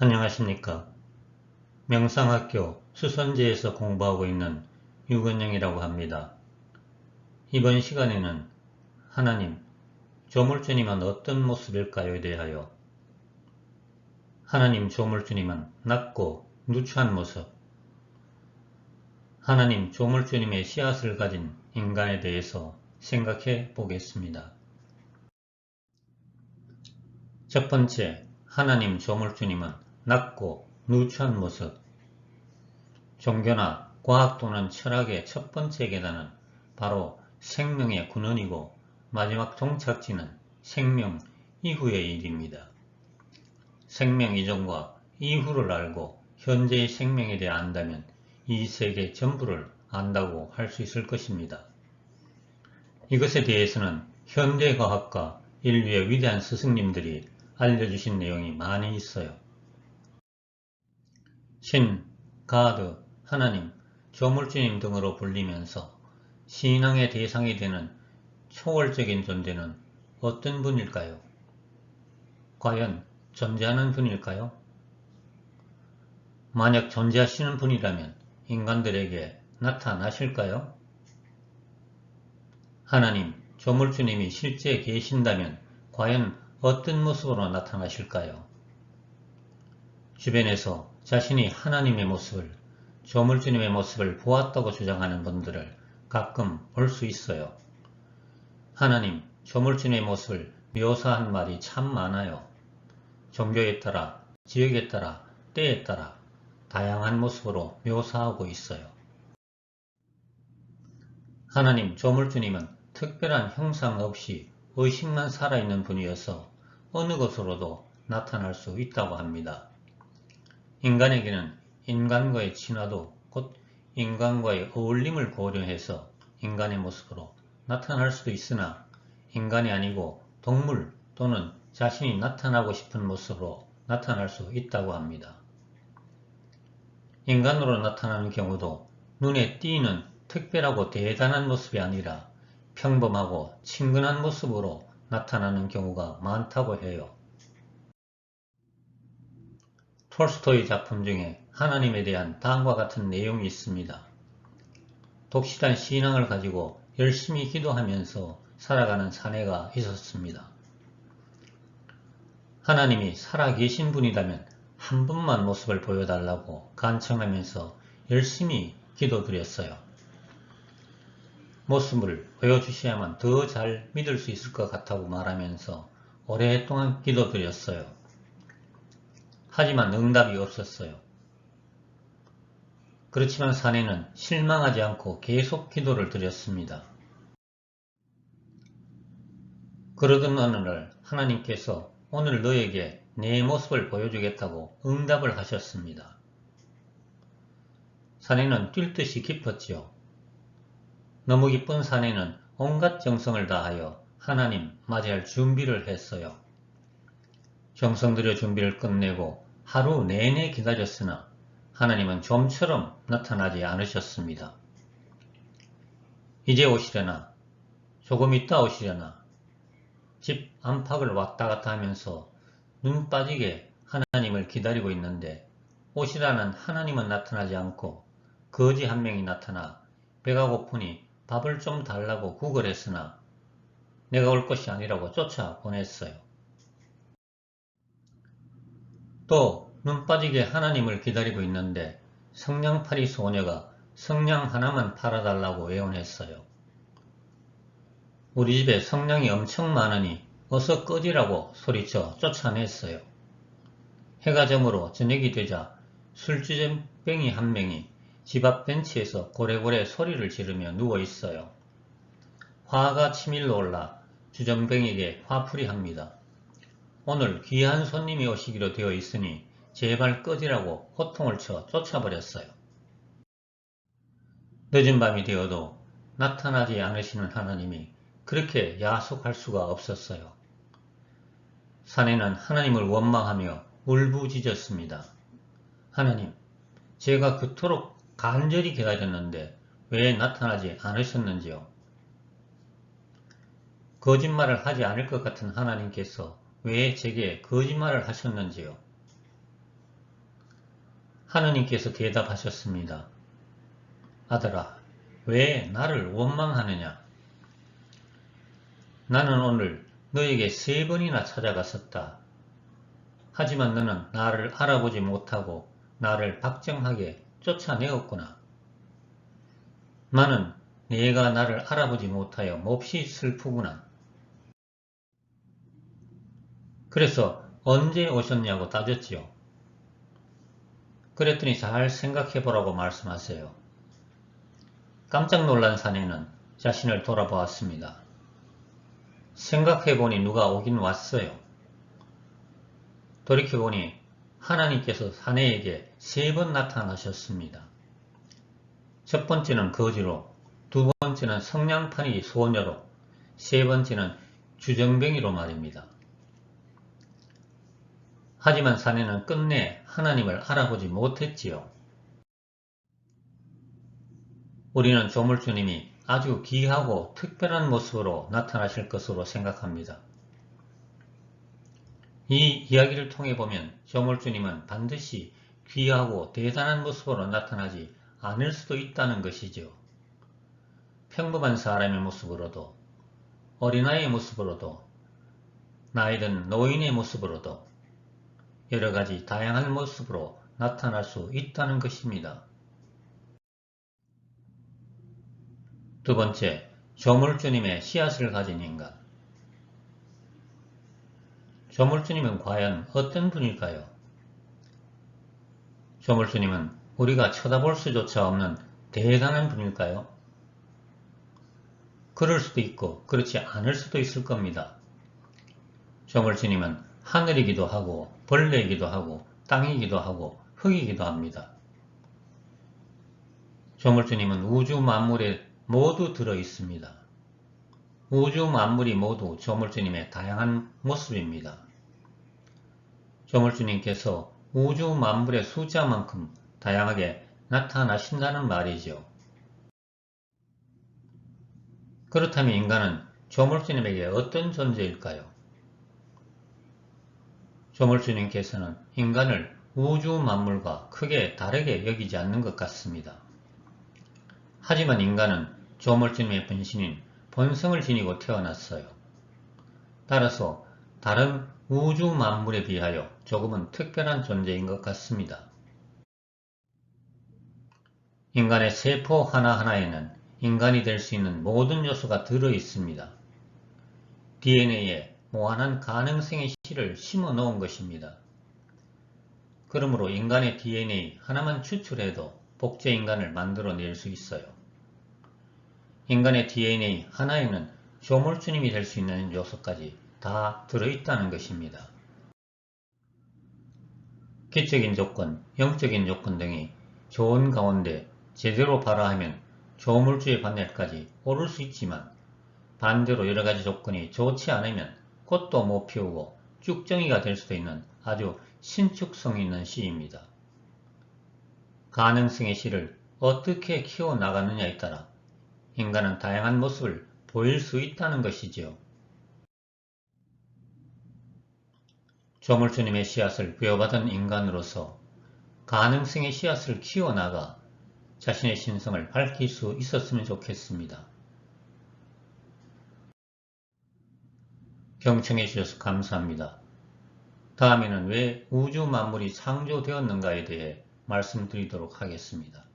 안녕하십니까. 명상학교 수선제에서 공부하고 있는 유건영이라고 합니다. 이번 시간에는 하나님, 조물주님은 어떤 모습일까요에 대하여 하나님 조물주님은 낮고 누추한 모습 하나님 조물주님의 씨앗을 가진 인간에 대해서 생각해 보겠습니다. 첫 번째, 하나님 조물주님은 낮고 누추한 모습 종교나 과학 또는 철학의 첫 번째 계단은 바로 생명의 근원이고 마지막 종착지는 생명 이후의 일입니다. 생명 이전과 이후를 알고 현재의 생명에 대해 안다면 이 세계 전부를 안다고 할 수 있을 것입니다. 이것에 대해서는 현대과학과 인류의 위대한 스승님들이 알려주신 내용이 많이 있어요. 신, 가드, 하나님, 조물주님 등으로 불리면서 신앙의 대상이 되는 초월적인 존재는 어떤 분일까요? 과연 존재하는 분일까요? 만약 존재하시는 분이라면 인간들에게 나타나실까요? 하나님, 조물주님이 실제 계신다면 과연 어떤 모습으로 나타나실까요? 주변에서 자신이 하나님의 모습을, 조물주님의 모습을 보았다고 주장하는 분들을 가끔 볼 수 있어요. 하나님, 조물주님의 모습을 묘사한 말이 참 많아요. 종교에 따라, 지역에 따라, 때에 따라 다양한 모습으로 묘사하고 있어요. 하나님, 조물주님은 특별한 형상 없이 의식만 살아있는 분이어서 어느 곳으로도 나타날 수 있다고 합니다. 인간에게는 인간과의 친화도 곧 인간과의 어울림을 고려해서 인간의 모습으로 나타날 수도 있으나 인간이 아니고 동물 또는 자신이 나타나고 싶은 모습으로 나타날 수 있다고 합니다. 인간으로 나타나는 경우도 눈에 띄는 특별하고 대단한 모습이 아니라 평범하고 친근한 모습으로 나타나는 경우가 많다고 해요. 톨스토이 작품 중에 하나님에 대한 다음과 같은 내용이 있습니다. 독실한 신앙을 가지고 열심히 기도하면서 살아가는 사내가 있었습니다. 하나님이 살아계신 분이라면 한 분만 모습을 보여달라고 간청하면서 열심히 기도드렸어요. 모습을 보여주셔야만 더 잘 믿을 수 있을 것 같다고 말하면서 오랫동안 기도드렸어요. 하지만 응답이 없었어요. 그렇지만 사내는 실망하지 않고 계속 기도를 드렸습니다. 그러던 어느 날 하나님께서 오늘 너에게 내 모습을 보여주겠다고 응답을 하셨습니다. 사내는 뛸 듯이 깊었지요. 너무 기쁜 사내는 온갖 정성을 다하여 하나님 맞이할 준비를 했어요. 정성 들여 준비를 끝내고 하루 내내 기다렸으나 하나님은 좀처럼 나타나지 않으셨습니다. 이제 오시려나 조금 있다 오시려나 집 안팎을 왔다 갔다 하면서 눈 빠지게 하나님을 기다리고 있는데 오시라는 하나님은 나타나지 않고 거지 한 명이 나타나 배가 고프니 밥을 좀 달라고 구걸했으나 내가 올 것이 아니라고 쫓아 보냈어요. 또 눈 빠지게 하나님을 기다리고 있는데 성냥팔이 소녀가 성냥 하나만 팔아달라고 애원했어요. 우리 집에 성냥이 엄청 많으니 어서 꺼지라고 소리쳐 쫓아냈어요. 해가 저물어 저녁이 되자 술주전뱅이 한 명이 집 앞 벤치에서 고래고래 소리를 지르며 누워 있어요. 화가 치밀러 올라 주전뱅에게 화풀이 합니다. 오늘 귀한 손님이 오시기로 되어 있으니 제발 꺼지라고 호통을 쳐 쫓아버렸어요. 늦은 밤이 되어도 나타나지 않으시는 하나님이 그렇게 야속할 수가 없었어요. 사내는 하나님을 원망하며 울부짖었습니다. 하나님, 제가 그토록 간절히 기다렸는데 왜 나타나지 않으셨는지요? 거짓말을 하지 않을 것 같은 하나님께서 왜 제게 거짓말을 하셨는지요? 하느님께서 대답하셨습니다. 아들아, 왜 나를 원망하느냐? 나는 오늘 너에게 세 번이나 찾아갔었다. 하지만 너는 나를 알아보지 못하고 나를 박정하게 쫓아내었구나. 나는 네가 나를 알아보지 못하여 몹시 슬프구나. 그래서 언제 오셨냐고 따졌지요. 그랬더니 잘 생각해 보라고 말씀하세요. 깜짝 놀란 사내는 자신을 돌아보았습니다. 생각해 보니 누가 오긴 왔어요. 돌이켜 보니 하나님께서 사내에게 세 번 나타나셨습니다. 첫 번째는 거지로, 두 번째는 성냥판이 소녀로, 세 번째는 주정뱅이로 말입니다. 하지만 사내는 끝내 하나님을 알아보지 못했지요. 우리는 조물주님이 아주 귀하고 특별한 모습으로 나타나실 것으로 생각합니다. 이 이야기를 통해 보면 조물주님은 반드시 귀하고 대단한 모습으로 나타나지 않을 수도 있다는 것이죠. 평범한 사람의 모습으로도 어린아이의 모습으로도 나이든 노인의 모습으로도 여러가지 다양한 모습으로 나타날 수 있다는 것입니다. 두 번째, 조물주님의 씨앗을 가진 인간 조물주님은 과연 어떤 분일까요? 조물주님은 우리가 쳐다볼 수조차 없는 대단한 분일까요? 그럴 수도 있고 그렇지 않을 수도 있을 겁니다. 조물주님은 하늘이기도 하고 벌레이기도 하고 땅이기도 하고 흙이기도 합니다. 조물주님은 우주 만물에 모두 들어 있습니다. 우주 만물이 모두 조물주님의 다양한 모습입니다. 조물주님께서 우주 만물의 숫자만큼 다양하게 나타나신다는 말이죠. 그렇다면 인간은 조물주님에게 어떤 존재일까요? 조물주님께서는 인간을 우주 만물과 크게 다르게 여기지 않는 것 같습니다. 하지만 인간은 조물주님의 분신인 본성을 지니고 태어났어요. 따라서 다른 우주 만물에 비하여 조금은 특별한 존재인 것 같습니다. 인간의 세포 하나하나에는 인간이 될 수 있는 모든 요소가 들어 있습니다. DNA에 무한한 가능성의 실을 심어 놓은 것입니다. 그러므로 인간의 DNA 하나만 추출해도 복제 인간을 만들어낼 수 있어요. 인간의 DNA 하나에는 조물주님이 될 수 있는 요소까지 다 들어있다는 것입니다. 기적인 조건, 영적인 조건 등이 좋은 가운데 제대로 발화하면 조물주의 반열까지 오를 수 있지만 반대로 여러가지 조건이 좋지 않으면 꽃도 못 피우고 쭉정이가 될 수도 있는 아주 신축성 있는 시입니다. 가능성의 시를 어떻게 키워나가느냐에 따라 인간은 다양한 모습을 보일 수 있다는 것이지요. 조물주님의 씨앗을 부여받은 인간으로서 가능성의 씨앗을 키워나가 자신의 신성을 밝힐 수 있었으면 좋겠습니다. 경청해 주셔서 감사합니다. 다음에는 왜 우주 만물이 창조되었는가에 대해 말씀드리도록 하겠습니다.